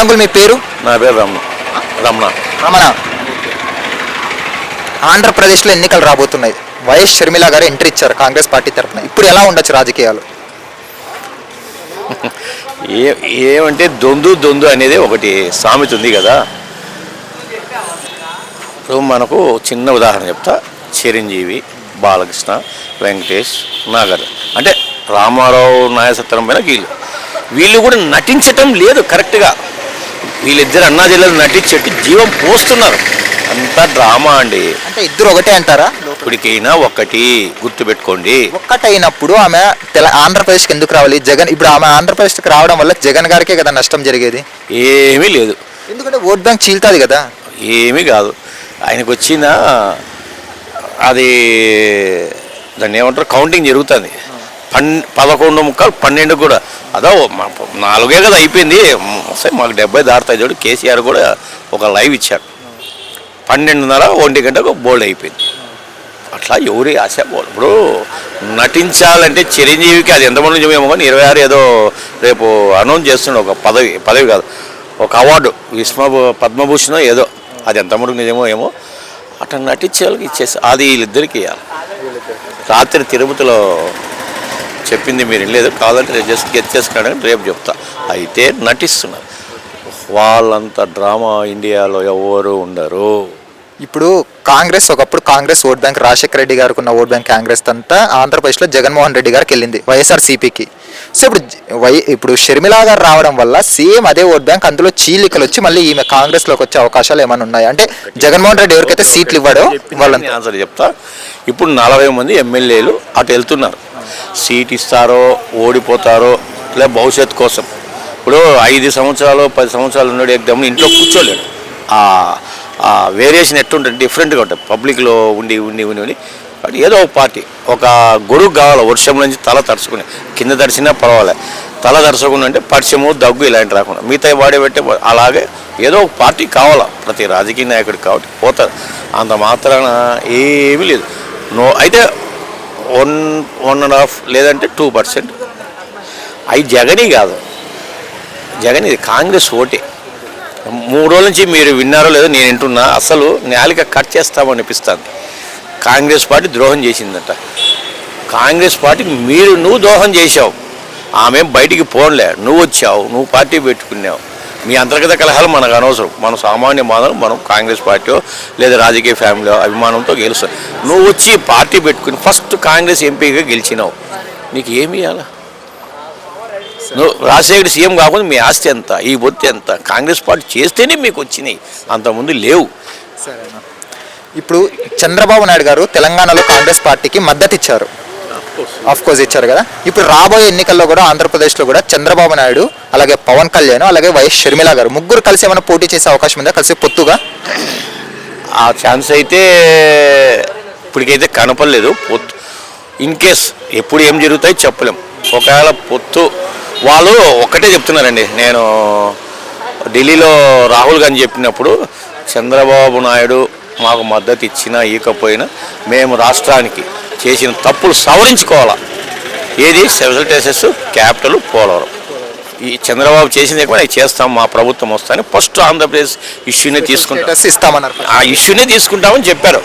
Uncle మీ పేరు? నా పేరు రమణ. రమణ. రమణ. ఆంధ్రప్రదేశ్లో ఎన్నికలు రాబోతున్నాయి. వైఎస్ షర్మిల గారు ఎంట్రీ ఇచ్చారు కాంగ్రెస్ పార్టీ తరఫున. ఇప్పుడు ఎలా ఉండొచ్చు రాజకీయాలు? ఏ ఏమంటే దొందు దొందు అనేది ఒకటి సామెత ఉంది కదా. ఇప్పుడు మనకు చిన్న ఉదాహరణ చెప్తా. చిరంజీవి బాలకృష్ణ వెంకటేష్ నాగర్ అంటే రామారావు నాయసత్రం పైన వీళ్ళు. వీళ్ళు కూడా నటించటం లేదు కరెక్ట్గా. వీళ్ళిద్దరు అన్నా జిల్లాలు నటించేట్టు జీవం పోస్తున్నారు. అంతా డ్రామా అండి. అంటే ఇద్దరు ఒకటే అంటారా? ఇప్పటికైనా ఒకటి గుర్తుపెట్టుకోండి. ఒక్కటైనప్పుడు ఆమె తెల ఆంధ్రప్రదేశ్కి ఎందుకు రావాలి? జగన్ ఇప్పుడు ఆమె ఆంధ్రప్రదేశ్కి రావడం వల్ల జగన్ గారికే కదా నష్టం జరిగేది. ఏమీ లేదు. ఎందుకంటే ఓట్ బ్యాంక్ చీల్తాది కదా. ఏమీ కాదు. ఆయనకు వచ్చిన అది దాన్ని ఏమంటారు? కౌంటింగ్ జరుగుతుంది. పన్ పదకొండు ముక్కలు పన్నెండు కూడా. అదో నాలుగే కదా అయిపోయింది. సరే మాకు డెబ్బై దాటుతాయి చూడు. కేసీఆర్ కూడా ఒక లైవ్ ఇచ్చారు పన్నెండున్నర ఒంటి గంటకు బోల్డ్ అయిపోయింది. అట్లా ఎవరి ఆశ ఇప్పుడు నటించాలంటే చిరంజీవికి అది ఎంతమంది నిజమేమో కానీ ఇరవై ఆరు ఏదో రేపు అనౌన్స్ చేస్తున్నాడు. ఒక పదవి పదవి కాదు. ఒక అవార్డు. విశ్వ పద్మభూషణం ఏదో. అది ఎంతమందికి నిజమో ఏమో. అట్లా నటించే వాళ్ళకి ఇచ్చేసి అది వీళ్ళిద్దరికి ఇవ్వాలి రాత్రి తిరుపతిలో చెప్పింది మీరు వినలేదు రేపు జస్ట్ గెట్ చేసుకోవడానికి రేపు చెప్తా అయితే నటిస్తున్నారు వాళ్ళంత డ్రామా ఇండియాలో ఎవరు ఉండరు ఇప్పుడు కాంగ్రెస్ ఒకప్పుడు కాంగ్రెస్ ఓట్ బ్యాంక్ రాజశేఖర రెడ్డి గారికి ఉన్న ఓట్ బ్యాంక్ కాంగ్రెస్ అంతా ఆంధ్రప్రదేశ్లో జగన్మోహన్ రెడ్డి గారికి వెళ్ళింది వైఎస్ఆర్ సిపికి సో ఇప్పుడు వై ఇప్పుడు షర్మిలా గారు రావడం వల్ల సేమ్ అదే ఓట్ బ్యాంక్ అందులో చీలికలు వచ్చి మళ్ళీ ఈమె కాంగ్రెస్లోకి వచ్చే అవకాశాలు ఏమైనా ఉన్నాయి అంటే జగన్మోహన్ రెడ్డి ఎవరికైతే సీట్లు ఇవ్వడో వాళ్ళంతా నేను ఆన్సర్ చెప్తా ఇప్పుడు నలభై మంది ఎమ్మెల్యేలు అటు వెళ్తున్నారు సీట్ ఇస్తారో ఓడిపోతారో లేదా భవిష్యత్తు కోసం. ఇప్పుడు ఐదు సంవత్సరాలు పది సంవత్సరాలు ఉన్నాడు ఎగ్జామ్ ఇంట్లో కూర్చోలేడు. ఆ వేరియేషన్ ఎట్టుంటుంది? డిఫరెంట్గా ఉంటుంది. పబ్లిక్లో ఉండి ఉండి ఉండి ఉండి. బట్ ఏదో ఒక పార్టీ ఒక గొడుగు కావాలి వర్షం నుంచి తల తడుచుకునే కింద తడిచినా పర్వాలే. తల తడుచుకుని అంటే పరిచయము దగ్గు ఇలాంటి రాకుండా. మిగతా వాడే పెట్టే అలాగే ఏదో ఒక పార్టీ కావాలా? ప్రతి రాజకీయ నాయకుడికి కాబట్టి పోతారు. అంత మాత్రాన ఏమీ లేదు. నో అయితే వన్ వన్ అండ్ హాఫ్ లేదంటే టూ పర్సెంట్. అవి జగనీ కాదు. జగన్ ఇది కాంగ్రెస్ ఓటే. మూడు రోజుల నుంచి మీరు విన్నారో లేదో నేను వింటున్నా. అసలు నేలిక కట్ చేస్తామనిపిస్తుంది కాంగ్రెస్ పార్టీ ద్రోహం చేసిందట. కాంగ్రెస్ పార్టీకి మీరు నువ్వు ద్రోహం చేశావు. ఆమె బయటికి పోన్లే. నువ్వు వచ్చావు. నువ్వు పార్టీ పెట్టుకున్నావు. మీ అంతర్గత కలహాలు మనకు అనవసరం. మన సామాన్య మానవులు మనం కాంగ్రెస్ పార్టీ లేదా రాజకీయ ఫ్యామిలీ అభిమానంతో గెలుస్తాం. నువ్వు వచ్చి పార్టీ పెట్టుకుని ఫస్ట్ కాంగ్రెస్ ఎంపీగా గెలిచినావు. నీకు ఏమి ఇవ్వాలా నువ్వు రాజశేఖర్ సీఎం కాకుండా మీ ఆస్తి ఎంత ఈ బొత్తి ఎంత? కాంగ్రెస్ పార్టీ చేస్తేనే మీకు వచ్చినాయి. అంతకుముందు లేవు. సరేనా ఇప్పుడు చంద్రబాబు నాయుడు గారు తెలంగాణలో కాంగ్రెస్ పార్టీకి మద్దతు ఇచ్చారు ఆఫ్ కోర్స్ ఇచ్చారు కదా. ఇప్పుడు రాబోయే ఎన్నికల్లో కూడా ఆంధ్రప్రదేశ్లో కూడా చంద్రబాబు నాయుడు అలాగే పవన్ కళ్యాణ్ అలాగే వైఎస్ షర్మిల గారు ముగ్గురు కలిసి ఏమైనా పోటీ చేసే అవకాశం ఉందా? కలిసి పొత్తుగా? ఆ ఛాన్స్ అయితే ఇప్పటికైతే కనపడలేదు. పొత్తు. ఇన్ కేస్ ఎప్పుడు ఏం జరుగుతాయి చెప్పలేం. ఒకవేళ పొత్తు వాళ్ళు ఒక్కటే చెప్తున్నారండి. నేను ఢిల్లీలో రాహుల్ గాంధీ చెప్పినప్పుడు చంద్రబాబు నాయుడు మాకు మద్దతు ఇచ్చినా ఇవ్వకపోయినా మేము రాష్ట్రానికి చేసిన తప్పులు సవరించుకోవాలా? ఏది? Special status capital Polavaram. ఈ చంద్రబాబు చేసింది నేను చేస్తాం మా ప్రభుత్వం వస్తాను ఫస్ట్ ఆంధ్రప్రదేశ్ ఇష్యూనే తీసుకుంటాం. ఇస్తామన్నారు. ఆ ఇష్యూనే తీసుకుంటామని చెప్పారు.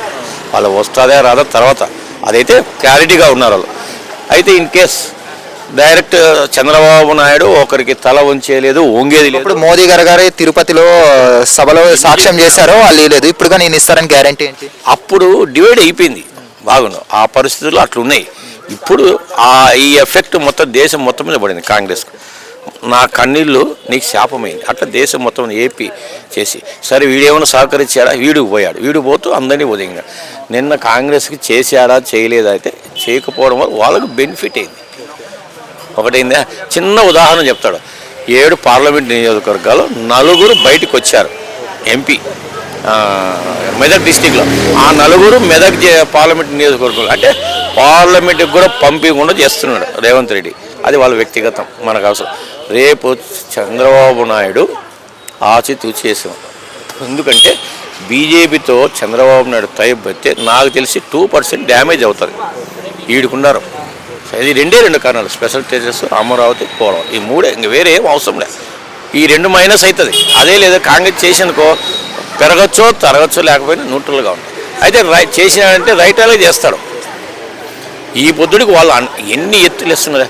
వాళ్ళు వస్తుందా రాదా తర్వాత. అదైతే క్లారిటీగా ఉన్నారు వాళ్ళు. అయితే in case direct Chandrababu Naidu ఒకరికి తల వంచేయలేదు వంగేది ఇప్పుడు లేదు మోదీ గారు గారు తిరుపతిలో సభలో సాక్ష్యం చేశారో వాళ్ళు లేదు. ఇప్పుడుగా నేను ఇస్తారని గ్యారంటీ ఏంటి? అప్పుడు డివైడ్ అయిపోయింది. బాగుండు ఆ పరిస్థితుల్లో అట్లున్నాయి. ఇప్పుడు ఆ ఈ ఎఫెక్ట్ మొత్తం దేశం మొత్తం మీద పడింది కాంగ్రెస్కు. నా కన్నీళ్ళు నీకు శాపమైంది. అట్లా దేశం మొత్తం ఏపీ చేసి సరే వీడేమైనా సహకరించాడా? వీడికి పోయాడు. వీడు పోతూ అందరినీ ఉదయంగా నిన్న కాంగ్రెస్కి చేశాడా? చేయలేదా అయితే చేయకపోవడం వల్ల వాళ్ళకు బెనిఫిట్ అయింది. ఒకటైందా చిన్న ఉదాహరణ చెప్తాడు. ఏడు పార్లమెంట్ నియోజకవర్గాలు నలుగురు బయటకు వచ్చారు ఎంపీ. మెదక్ డిస్టిక్లో. ఆ నలుగురు మెదక్ పార్లమెంట్ నియోజకవర్గంలో. అంటే పార్లమెంట్కి కూడా పంపించకుండా చేస్తున్నాడు రేవంత్ రెడ్డి. అది వాళ్ళ వ్యక్తిగతం మనకు అవసరం. రేపు చంద్రబాబు నాయుడు ఆచితూచి చేసాం. ఎందుకంటే బీజేపీతో చంద్రబాబు నాయుడు తయబెత్తే నాకు తెలిసి టూ పర్సెంట్ డ్యామేజ్ అవుతుంది. ఈడుకున్నారు. ఇది రెండే రెండు కారణాలు. స్పెషల్ టేజెస్ అమరావతి పోవడం ఈ మూడే ఇంక వేరే ఏం అవసరం లేదు ఈ రెండు మైనస్ అవుతుంది అదే లేదు కాంగ్రెస్ చేసినకో పెరగచ్చో తరగచ్చో లేకపోయినా న్యూట్రల్గా ఉంటుంది. అయితే రై చేసినాడంటే రైట్ అలాగే చేస్తాడు. ఈ బుద్ధుడికి వాళ్ళు ఎన్ని ఎత్తులు ఇస్తున్నారు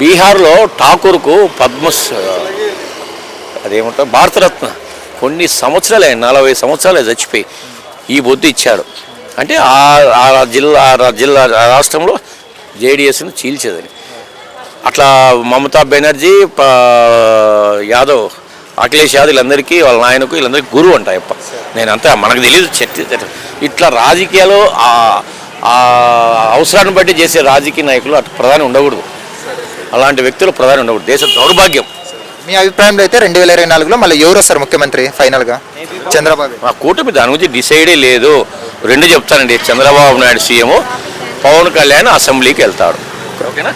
బీహార్లో ఠాకూర్కు పద్మస్ అదేమంటారు? భారతరత్న. కొన్ని సంవత్సరాలే నలభై సంవత్సరాలే చచ్చిపోయి ఈ బొద్దు ఇచ్చాడు. అంటే ఆ ఆ జిల్లా ఆ జిల్లా రాష్ట్రంలో జేడిఎస్ను చీల్చేదని. అట్లా మమతా బెనర్జీ యాదవ్ అఖిలేష్ యాదవ్ వీళ్ళందరికీ వాళ్ళ నాయనకు వీళ్ళందరికీ గురువు అంట అప్ప నేను అంతా మనకు తెలియదు చర్చ ఇట్లా రాజకీయాలు ఆ ఆ అవసరాన్ని బట్టి చేసే రాజకీయ నాయకులు అటు ప్రధాని ఉండకూడదు. అలాంటి వ్యక్తులు ప్రధాని ఉండకూడదు. దేశ దౌర్భాగ్యం. మీ అభిప్రాయంలో అయితే రెండు వేల ఇరవై నాలుగులో మళ్ళీ ఎవరు వస్తారు ముఖ్యమంత్రి ఫైనల్గా? చంద్రబాబు. మా కూటమి దాని గురించి డిసైడే లేదు. రెండు చెప్తానండి. చంద్రబాబు నాయుడు సీఎం పవన్ కళ్యాణ్ అసెంబ్లీకి వెళ్తాడు. ఓకేనా?